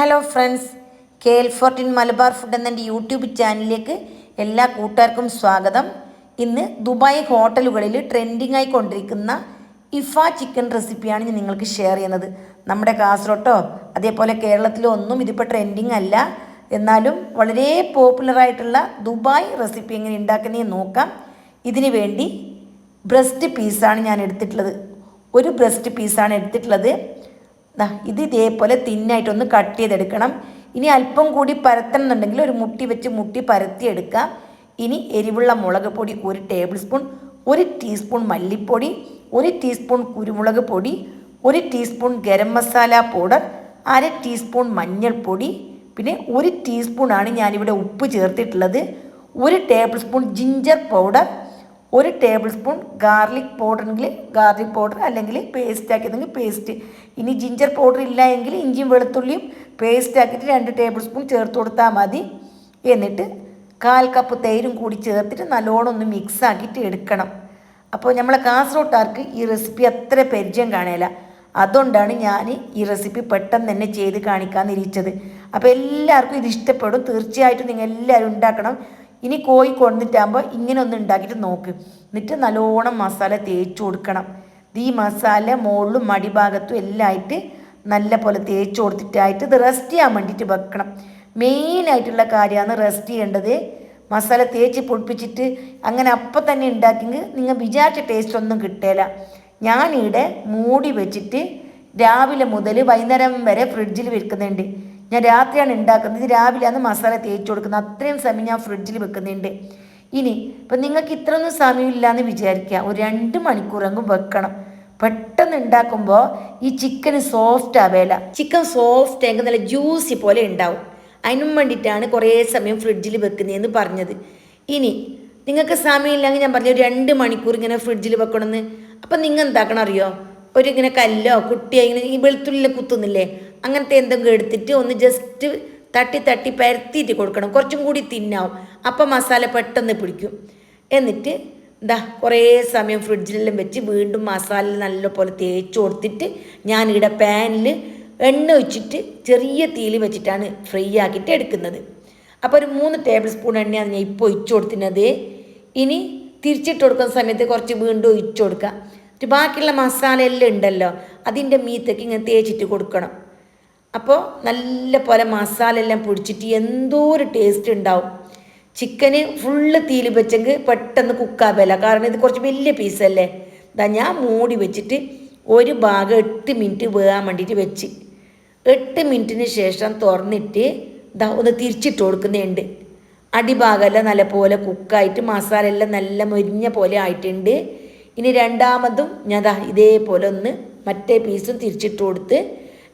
Hello friends K L fourteen Malabar food എന്ന YouTube ചാനലിലേക്ക് എല്ലാ കൂട്ടുകാർക്കും സ്വാഗതം. ഇന്ന് ദുബായ് ഹോട്ടലുകളിൽ ട്രെൻഡിങ് ആയിക്കൊണ്ടിരിക്കുന്ന ഇഫ ചിക്കൻ റെസിപ്പിയാണ് ഞാൻ നിങ്ങൾക്ക് ഷെയർ ചെയ്യുന്നത്. നമ്മുടെ കാസർഗോട്ടോ അതേപോലെ കേരളത്തിലോ ഒന്നും ഇതിപ്പോൾ ട്രെൻഡിങ് അല്ല. എന്നാലും വളരെ പോപ്പുലറായിട്ടുള്ള ദുബായ് റെസിപ്പി എങ്ങനെ ഉണ്ടാക്കുന്നതെന്ന് നോക്കാം. ഇതിന് വേണ്ടി ബ്രസ്റ്റ് പീസാണ് ഞാൻ എടുത്തിട്ടുള്ളത്. ഒരു ബ്രസ്റ്റ് പീസാണ് എടുത്തിട്ടുള്ളത്. ഇത് ഇതേപോലെ തിന്നായിട്ടൊന്ന് കട്ട് ചെയ്തെടുക്കണം. ഇനി അല്പം കൂടി പരത്തണം എന്നുണ്ടെങ്കിൽ ഒരു മുട്ടി വെച്ച് മുട്ടി പരത്തിയെടുക്കുക. ഇനി എരിവുള്ള മുളക് പൊടി ഒരു ടേബിൾ സ്പൂൺ ഒരു ടീസ്പൂൺ മല്ലിപ്പൊടി ഒരു ടീസ്പൂൺ കുരുമുളക് പൊടി ഒരു ടീസ്പൂൺ ഗരം മസാല പൗഡർ അര ടീസ്പൂൺ മഞ്ഞൾപ്പൊടി പിന്നെ ഒരു ടീസ്പൂണാണ് ഞാനിവിടെ ഉപ്പ് ചേർത്തിട്ടുള്ളത്. ഒരു ടേബിൾ സ്പൂൺ ജിഞ്ചർ പൗഡർ ഒരു ടേബിൾ സ്പൂൺ ഗാർലിക് പൗഡർ എങ്കിൽ ഗാർലിക് പൗഡർ അല്ലെങ്കിൽ പേസ്റ്റ് ആക്കിയതെങ്കിൽ പേസ്റ്റ് ഇനി ജിഞ്ചർ പൗഡർ ഇല്ല എങ്കിൽ ഇഞ്ചിയും വെളുത്തുള്ളിയും പേസ്റ്റ് ആക്കിയിട്ട് രണ്ട് ടേബിൾ സ്പൂൺ ചേർത്ത് കൊടുത്താൽ മതി. എന്നിട്ട് കാൽ കപ്പ് തൈരും കൂടി ചേർത്തിട്ട് നല്ലോണം ഒന്ന് മിക്സ് ആക്കിയിട്ട് എടുക്കണം. അപ്പോൾ നമ്മളെ കാസർഗോട്ടാർക്ക് ഈ റെസിപ്പി അത്ര പരിചയം കാണില്ല. അതുകൊണ്ടാണ് ഞാൻ ഈ റെസിപ്പി പെട്ടെന്ന് തന്നെ ചെയ്ത് കാണിക്കാൻ ഇരിച്ചത്. അപ്പോൾ എല്ലാവർക്കും ഇത് ഇഷ്ടപ്പെടും. തീർച്ചയായിട്ടും നിങ്ങൾ എല്ലാവരും ഉണ്ടാക്കണം. ഇനി കോഴി കൊണ്ടിട്ടാകുമ്പോൾ ഇങ്ങനെ ഒന്ന് ഉണ്ടാക്കിയിട്ട് നോക്ക്. എന്നിട്ട് നല്ലോണം മസാല തേച്ച് കൊടുക്കണം. ഈ മസാല മുകളിലും മടിഭാഗത്തും എല്ലാം ആയിട്ട് നല്ല പോലെ തേച്ച് കൊടുത്തിട്ടായിട്ട് ഇത് റെസ്റ്റ് ചെയ്യാൻ വേണ്ടിയിട്ട് വെക്കണം. മെയിനായിട്ടുള്ള കാര്യമാണ് റെസ്റ്റ് ചെയ്യേണ്ടത്. മസാല തേച്ച് പൊടിപ്പിച്ചിട്ട് അങ്ങനെ അപ്പം തന്നെ ഉണ്ടാക്കിയെങ്കിൽ നിങ്ങൾ വിചാരിച്ച ടേസ്റ്റ് ഒന്നും കിട്ടില്ല ഞാനിവിടെ മൂടി വെച്ചിട്ട് രാവിലെ മുതൽ വൈകുന്നേരം വരെ ഫ്രിഡ്ജിൽ വെക്കുന്നുണ്ട്. ഞാൻ രാത്രിയാണ് ഉണ്ടാക്കുന്നത് രാവിലെയാണ് മസാല തേച്ച് കൊടുക്കുന്നത്. അത്രയും സമയം ഞാൻ ഫ്രിഡ്ജിൽ വെക്കുന്നുണ്ട്. ഇനി ഇപ്പം നിങ്ങൾക്ക് ഇത്രയൊന്നും സമയമില്ല എന്ന് വിചാരിക്കുക. ഒരു രണ്ട് മണിക്കൂറെങ്കിലും വെക്കണം. പെട്ടെന്ന് ഉണ്ടാക്കുമ്പോൾ ഈ ചിക്കൻ സോഫ്റ്റ് ആവേല ചിക്കൻ സോഫ്റ്റ് ആയെങ്കിൽ നല്ല ജ്യൂസി പോലെ ഉണ്ടാവും അതിനും വേണ്ടിയിട്ടാണ് കുറേ സമയം ഫ്രിഡ്ജിൽ വെക്കുന്നതെന്ന് പറഞ്ഞത്. ഇനി നിങ്ങൾക്ക് സമയമില്ലെങ്കിൽ ഞാൻ പറഞ്ഞു രണ്ട് മണിക്കൂർ ഇങ്ങനെ ഫ്രിഡ്ജിൽ വെക്കണമെന്ന് അപ്പം നിങ്ങൾ എന്താക്കണം അറിയോ ഒരു ഇങ്ങനെ കല്ലോ കുട്ടിയോ ഇങ്ങനെ ഈ വെളുത്തുള്ളിൽ കുത്തുന്നില്ലേ? അങ്ങനത്തെ എന്തെങ്കിലും എടുത്തിട്ട് ഒന്ന് ജസ്റ്റ് തട്ടി തട്ടി പരത്തിയിട്ട് കൊടുക്കണം. കുറച്ചും കൂടി തിന്നാവും. അപ്പം മസാല പെട്ടെന്ന് പിടിക്കും. എന്നിട്ട് എന്താ കുറേ സമയം ഫ്രിഡ്ജിലെല്ലാം വെച്ച് വീണ്ടും മസാല നല്ലപോലെ തേച്ച് കൊടുത്തിട്ട് ഞാനിവിടെ പാനിൽ എണ്ണ ഒഴിച്ചിട്ട് ചെറിയ തീയിൽ വെച്ചിട്ടാണ് ഫ്രൈ ആക്കിയിട്ട് എടുക്കുന്നത്. അപ്പോൾ ഒരു മൂന്ന് ടേബിൾ സ്പൂൺ എണ്ണയാണ് ഞാൻ ഇപ്പോൾ ഒഴിച്ചു കൊടുത്തിരുന്നത്. ഇനി തിരിച്ചിട്ട് കൊടുക്കുന്ന സമയത്ത് കുറച്ച് വീണ്ടും ഒഴിച്ചു കൊടുക്കുക. ബാക്കിയുള്ള മസാല എല്ലാം ഉണ്ടല്ലോ അതിന്റെ മീത്തേക്ക് ഇങ്ങനെ തേച്ചിട്ട് കൊടുക്കണം. അപ്പോൾ നല്ല പോലെ മസാല എല്ലാം പൊടിച്ചിട്ട് എന്തോ ഒരു ടേസ്റ്റ് ഉണ്ടാവും. ചിക്കന് ഫുള്ള് തീയിൽ വെച്ചെങ്കിൽ പെട്ടെന്ന് കുക്കാവില്ല കാരണം ഇത് കുറച്ച് വലിയ പീസല്ലേ ഇതാ ഞാൻ മൂടി വെച്ചിട്ട് ഒരു ഭാഗം എട്ട് മിനിറ്റ് വേകാൻ വേണ്ടിയിട്ട് വെച്ച്. എട്ട് മിനിറ്റിന് ശേഷം തുറന്നിട്ട് ഇതാ ഒന്ന് തിരിച്ചിട്ട് കൊടുക്കുന്നുണ്ട്. അടിഭാഗമെല്ലാം നല്ല പോലെ കുക്കായിട്ട് മസാല എല്ലാം നല്ല മൊരിഞ്ഞ പോലെ ആയിട്ടുണ്ട്. ഇനി രണ്ടാമതും ഞാൻ ഇതേപോലെ ഒന്ന് മറ്റേ പീസും തിരിച്ചിട്ട് കൊടുത്ത്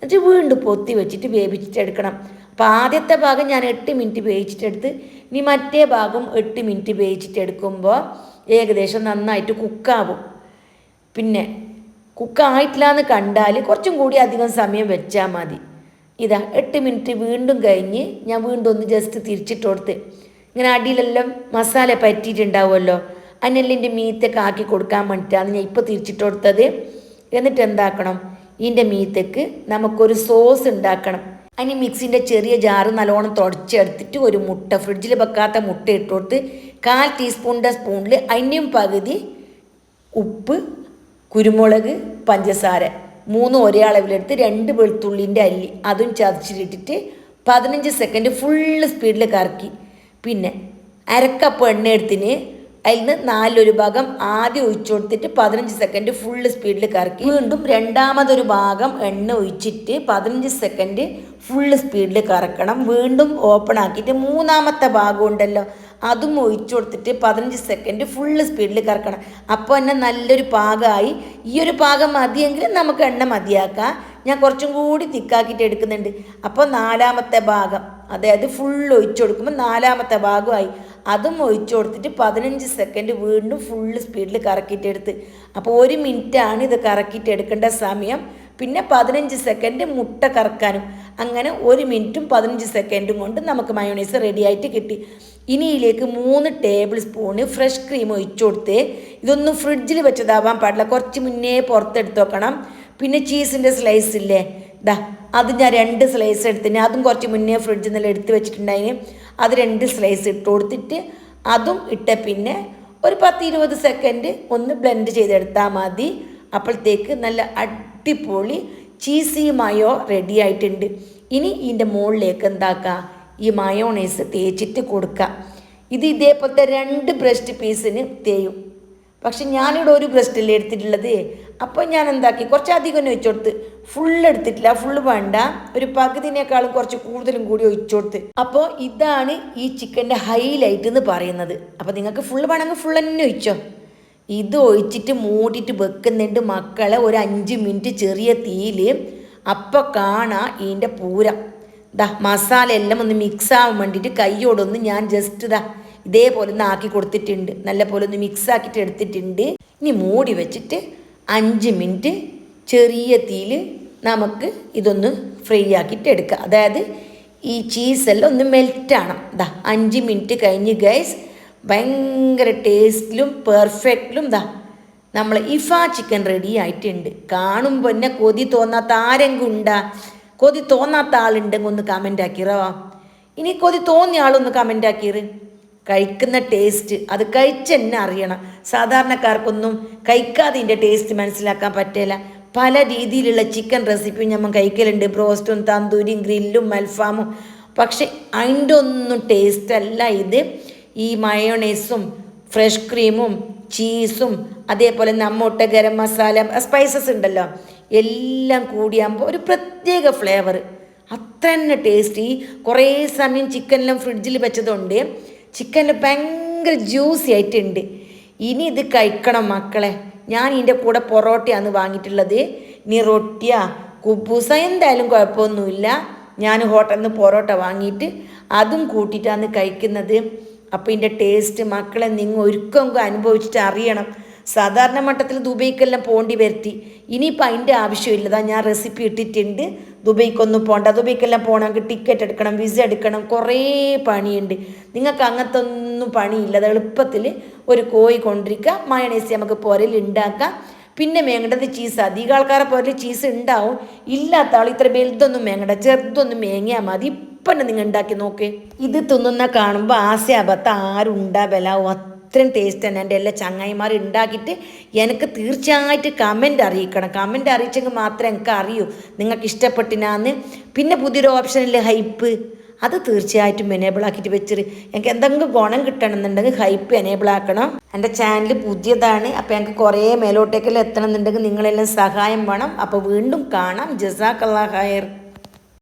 എന്നിട്ട് വീണ്ടും പൊത്തി വെച്ചിട്ട് വേവിച്ചിട്ട് എടുക്കണം. അപ്പോൾ ആദ്യത്തെ ഭാഗം ഞാൻ എട്ട് മിനിറ്റ് വേവിച്ചിട്ടെടുത്ത് ഇനി മറ്റേ ഭാഗം എട്ട് മിനിറ്റ് വേവിച്ചിട്ട് എടുക്കുമ്പോൾ ഏകദേശം നന്നായിട്ട് കുക്കാവും. പിന്നെ കുക്കായിട്ടില്ല എന്ന് കണ്ടാൽ കുറച്ചും കൂടി അധികം സമയം വെച്ചാൽ മതി. ഇതാ എട്ട് മിനിറ്റ് വീണ്ടും കഴിഞ്ഞ് ഞാൻ വീണ്ടും ഒന്ന് ജസ്റ്റ് തിരിച്ചിട്ട് കൊടുത്ത്. ഇങ്ങനെ അടിയിലെല്ലാം മസാല പറ്റിയിട്ടുണ്ടാവുമല്ലോ. അതിനെല്ലാം മീത്തൊക്കെ ആക്കി കൊടുക്കാൻ വേണ്ടിയിട്ടാണ് ഞാൻ ഇപ്പോൾ തിരിച്ചിട്ട് കൊടുത്തത്. എന്നിട്ട് എന്താക്കണം? ഇതിന്റെ മീത്തേക്ക് നമുക്കൊരു സോസ് ഉണ്ടാക്കണം. അതിന് മിക്സിന്റെ ചെറിയ ജാറ് നല്ലോണം തുടച്ചെടുത്തിട്ട് ഒരു മുട്ട ഫ്രിഡ്ജിൽ വെക്കാത്ത മുട്ട ഇട്ടോട്ട് കാൽ ടീസ്പൂണിന്റെ സ്പൂണിൽ അതിന്റെയും പകുതി ഉപ്പ് കുരുമുളക് പഞ്ചസാര. മൂന്നും ഒരേ അളവിലെടുത്ത് രണ്ട് വെളുത്തുള്ളിന്റെ അല്ലി അതും ചതച്ചിട്ടിട്ട് പതിനഞ്ച് സെക്കൻഡ് ഫുള്ള് സ്പീഡിൽ കറക്കി. പിന്നെ അരക്കപ്പ് എണ്ണ എടുത്തിന് അതിൽ നിന്ന് നാലൊരു ഭാഗം ആദ്യം ഒഴിച്ചു കൊടുത്തിട്ട് പതിനഞ്ച് സെക്കൻഡ് ഫുൾ സ്പീഡിൽ കറക്കി വീണ്ടും രണ്ടാമതൊരു ഭാഗം എണ്ണ ഒഴിച്ചിട്ട് പതിനഞ്ച് സെക്കൻഡ് ഫുൾ സ്പീഡിൽ കറക്കണം. വീണ്ടും ഓപ്പൺ ആക്കിയിട്ട് മൂന്നാമത്തെ ഭാഗം ഉണ്ടല്ലോ അതും ഒഴിച്ചു കൊടുത്തിട്ട് പതിനഞ്ച് സെക്കൻഡ് ഫുൾ സ്പീഡിൽ കറക്കണം. അപ്പോൾ തന്നെ നല്ലൊരു പാകമായി. ഈ ഒരു പാകം മതിയെങ്കിൽ നമുക്ക് എണ്ണ മതിയാക്കാം. ഞാൻ കുറച്ചും കൂടി തിക്കാക്കിയിട്ട് എടുക്കുന്നുണ്ട്. അപ്പോൾ നാലാമത്തെ ഭാഗം അതായത് ഫുൾ ഒഴിച്ചു കൊടുക്കുമ്പോൾ നാലാമത്തെ ഭാഗമായി അതും ഒഴിച്ചു കൊടുത്തിട്ട് പതിനഞ്ച് സെക്കൻഡ് വീണ്ടും ഫുള്ള് സ്പീഡിൽ കറക്കിയിട്ടെടുത്ത് അപ്പോൾ ഒരു മിനിറ്റാണ് ഇത് കറക്കിയിട്ട് എടുക്കേണ്ട സമയം. പിന്നെ പതിനഞ്ച് സെക്കൻഡ് മുട്ട കറക്കാനും. അങ്ങനെ ഒരു മിനിറ്റും പതിനഞ്ച് സെക്കൻഡും കൊണ്ട് നമുക്ക് മയോണൈസ് റെഡിയായിട്ട് കിട്ടി. ഇനി ഇതിലേക്ക് മൂന്ന് ടേബിൾ സ്പൂണ് ഫ്രഷ് ക്രീം ഒഴിച്ചു കൊടുത്ത്. ഇതൊന്നും ഫ്രിഡ്ജിൽ വെച്ചതാവാൻ പാടില്ല. കുറച്ച് മുന്നേ പുറത്തെടുത്ത് വെക്കണം. പിന്നെ ചീസിന്റെ സ്ലൈസ് ഇല്ലേ? ദാ അത് ഞാൻ രണ്ട് സ്ലൈസ് എടുത്തിന്. അതും കുറച്ച് മുന്നേ ഫ്രിഡ്ജിൽ നിന്നെല്ലാം എടുത്ത് വെച്ചിട്ടുണ്ടായിന്. അത് രണ്ട് സ്ലൈസ് ഇട്ട് കൊടുത്തിട്ട് അതും ഇട്ട പിന്നെ ഒരു പത്ത് ഇരുപത് സെക്കൻഡ് ഒന്ന് ബ്ലെൻഡ് ചെയ്തെടുത്താൽ മതി. അപ്പോഴത്തേക്ക് നല്ല അടിപൊളി ചീസി മയോ റെഡി ആയിട്ടുണ്ട്. ഇനി ഇതിന്റെ മുകളിലേക്ക് എന്താക്കുക ഈ മയോണൈസ് തേച്ചിട്ട് കൊടുക്കുക ഇത് ഇതേപോലത്തെ രണ്ട് ബ്രസ്റ്റ് പീസിന് തേയും. പക്ഷെ ഞാനിവിടെ ഒരു ബ്രസ്റ്റല്ലേ എടുത്തിട്ടുള്ളത്. അപ്പോൾ ഞാൻ എന്താക്കി കുറച്ചധികം തന്നെ ഒഴിച്ചു ഫുൾ എടുത്തിട്ടില്ല ഫുള്ള് വേണ്ട. ഒരു പകുതിനേക്കാളും കുറച്ച് കൂടുതലും കൂടി ഒഴിച്ചു കൊടുത്ത് അപ്പോൾ ഇതാണ് ഈ ചിക്കന്റെ ഹൈലൈറ്റ് എന്ന് പറയുന്നത്. അപ്പോൾ നിങ്ങൾക്ക് ഫുള്ള് വേണമെങ്കിൽ ഫുൾ തന്നെ ഒഴിച്ചോ. ഇത് ഒഴിച്ചിട്ട് മൂടിയിട്ട് വെക്കുന്നുണ്ട് മക്കളെ. ഒരു അഞ്ച് മിനിറ്റ് ചെറിയ തീയിൽ. അപ്പോൾ കാണാം ഇതിന്റെ പൂരം. ദാ മസാല എല്ലാം ഒന്ന് മിക്സ് ആവാൻ വേണ്ടിയിട്ട് കൈയോടൊന്ന് ഞാൻ ജസ്റ്റ് ദാ ഇതേപോലെ ഒന്ന് ആക്കി കൊടുത്തിട്ടുണ്ട്. നല്ല പോലെ ഒന്ന് മിക്സ് ആക്കിയിട്ട് എടുത്തിട്ടുണ്ട്. ഇനി മൂടി വെച്ചിട്ട് അഞ്ച് മിനിറ്റ് ചെറിയ തീയിൽ നമുക്ക് ഇതൊന്ന് ഫ്രൈ ആക്കിയിട്ട് എടുക്കുക അതായത് ഈ ചീസെല്ലാം ഒന്ന് മെൽറ്റാണം ദാ അഞ്ച് മിനിറ്റ് കഴിഞ്ഞ് ഗൈസ് ഭയങ്കര ടേസ്റ്റിലും പെർഫെക്റ്റിലും ദാ നമ്മൾ ഇഫ ചിക്കൻ റെഡി ആയിട്ടുണ്ട്. കാണുമ്പോൾ തന്നെ കൊതി തോന്നാത്ത ആരെങ്കിലും ഉണ്ടാ? കൊതി തോന്നാത്ത ആളുണ്ടെങ്കിൽ ഒന്ന് കമന്റ് ആക്കിറോ ഇനി കൊതി തോന്നിയ ആളൊന്ന് കമന്റ് ആക്കിറ് കഴിക്കുന്ന ടേസ്റ്റ് അത് കഴിച്ച് തന്നെ അറിയണം. സാധാരണക്കാർക്കൊന്നും കഴിക്കാതെ ഇതിന്റെ ടേസ്റ്റ് മനസ്സിലാക്കാൻ പറ്റില്ല പല രീതിയിലുള്ള ചിക്കൻ റെസിപ്പിയും നമ്മൾ കഴിക്കലുണ്ട്. ബ്രോസ്റ്റും തന്തൂരിയും ഗ്രില്ലും അൽഫാമും. പക്ഷെ അതിന്റെ ഒന്നും ടേസ്റ്റ് അല്ല ഇത്. ഈ മയോണൈസും ഫ്രഷ് ക്രീമും ചീസും അതേപോലെ നമ്മോട്ട ഗരം മസാല സ്പൈസസ് ഉണ്ടല്ലോ. എല്ലാം കൂടിയാകുമ്പോൾ ഒരു പ്രത്യേക ഫ്ലേവർ അത്ര തന്നെ ടേസ്റ്റ് ഈ കുറേ സമയം ചിക്കനെല്ലാം ഫ്രിഡ്ജിൽ വെച്ചതുകൊണ്ട് ചിക്കനിൽ ഭയങ്കര ജ്യൂസി ആയിട്ടുണ്ട്. ഇനി ഇത് കഴിക്കണം മക്കളെ. ഞാൻ ഇതിന്റെ കൂടെ പൊറോട്ടയാണ് വാങ്ങിയിട്ടുള്ളത്. ഇനി റൊട്ടിയ. കുബൂസ എന്തായാലും കുഴപ്പമൊന്നുമില്ല. ഞാൻ ഹോട്ടലിൽ നിന്ന് പൊറോട്ട വാങ്ങിയിട്ട് അതും കൂട്ടിയിട്ടാണ് കഴിക്കുന്നത്. അപ്പോൾ ഇതിന്റെ ടേസ്റ്റ് മക്കളെ നിങ്ങൾ ഒരുക്കം അനുഭവിച്ചിട്ട് അറിയണം. സാധാരണ മട്ടത്തിൽ ദുബൈക്കെല്ലാം പോണ്ടി വരുത്തി. ഇനിയിപ്പോൾ അതിന്റെ ആവശ്യമില്ലതാ ഞാൻ റെസിപ്പി ഇട്ടിട്ടുണ്ട്. ദുബൈക്കൊന്നും പോകണ്ട ദുബൈക്കെല്ലാം പോകണമെങ്കിൽ ടിക്കറ്റ് എടുക്കണം വിസ എടുക്കണം. കുറേ പണിയുണ്ട്. നിങ്ങൾക്ക് അങ്ങനത്തെ ഒന്നും പണിയില്ല. അത് എളുപ്പത്തിൽ ഒരു കോഴി കൊണ്ടിരിക്കുക. മയണൈസ് നമുക്ക് പുരയിൽ ഉണ്ടാക്കാം പിന്നെ മേങ്ങേണ്ടത് ചീസ് അധികം ആൾക്കാരെ പോലെ ചീസ് ഉണ്ടാവും ഇല്ലാത്ത ആൾ ഇത്ര വലുതൊന്നും മേങ്ങണ്ട. ചെറുതൊന്നും മേങ്ങിയാൽ മതി. ഇപ്പം തന്നെ നിങ്ങൾ ഉണ്ടാക്കി നോക്ക്. ഇത് തിന്നുന്ന കാണുമ്പോൾ ആസ്യാപത്ത് ആരും ഉണ്ടാവില്ലാവും അത്രയും ടേസ്റ്റ് തന്നെ എന്റെ എല്ലാ ചങ്ങായിമാർ ഉണ്ടാക്കിയിട്ട് എനിക്ക് തീർച്ചയായിട്ട് കമന്റ് അറിയിക്കണം. കമന്റ് അറിയിച്ചെങ്കിൽ മാത്രമേ എനിക്ക് അറിയൂ നിങ്ങൾക്ക് ഇഷ്ടപ്പെട്ടിനാന്ന്. പിന്നെ പുതിയൊരു ഓപ്ഷനില്ലേ ഹൈപ്പ് അത് തീർച്ചയായിട്ടും എനേബിൾ ആക്കിയിട്ട് വെച്ചിട്ട് എനിക്ക് എന്തെങ്കിലും ഗുണം കിട്ടണമെന്നുണ്ടെങ്കിൽ ഹൈപ്പ് എനേബിൾ ആക്കണം. എന്റെ ചാനൽ പുതിയതാണ്. അപ്പോൾ എനിക്ക് കുറേ മേലോട്ടേക്കെല്ലാം എത്തണം എന്നുണ്ടെങ്കിൽ നിങ്ങളെല്ലാം സഹായം വേണം. അപ്പോൾ വീണ്ടും കാണാം. ജസാക്കല്ലാ ഹയർ